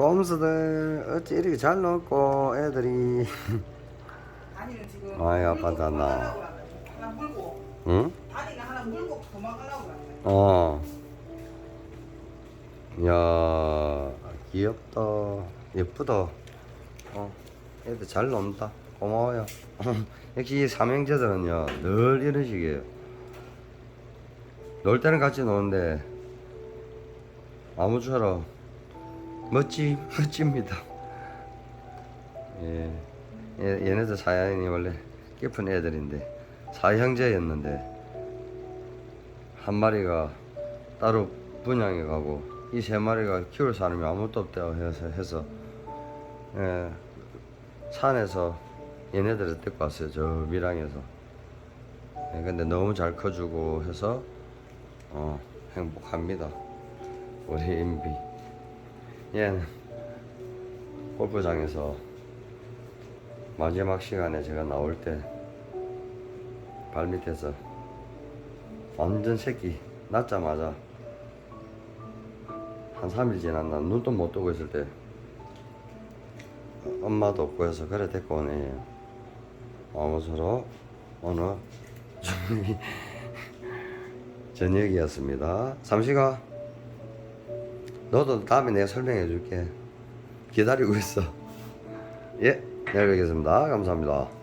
꼼수들 어찌 이렇게 잘 놀고 애들이 다니는 지금 아이, 물고. 도망가려고. 하나 물고 응? 다리가 하나 물고 도망가려고. 어. 야 귀엽다 예쁘다 어 애들 잘 논다 고마워요 역시 이 삼형제들은요 늘 이런 식이에요 놀 때는 같이 노는데 아무처럼 멋지 멋집니다. 예. 얘- 얘네들 사연이 원래 깊은 애들인데 사형제였는데 한 마리가 따로 분양해 가고 이 세 마리가 키울 사람이 아무것도 없다고 해서 해서 예, 산에서 얘네들을 데리고 왔어요 저 밀양에서. 예, 근데 너무 잘 커주고 해서 어, 행복합니다. 우리 임비 얘는 골프장에서 마지막 시간에 제가 나올 때 발밑에서 완전 새끼 낳자마자 한 3일 지났나 눈도 못 뜨고 있을 때 엄마도 없고 해서 그래 데리고 오네. 아무서로 오늘 저녁이 저녁이었습니다. 삼시가 너도 다음에 내가 설명해 줄게. 기다리고 있어. 예 내일 뵙겠습니다. 감사합니다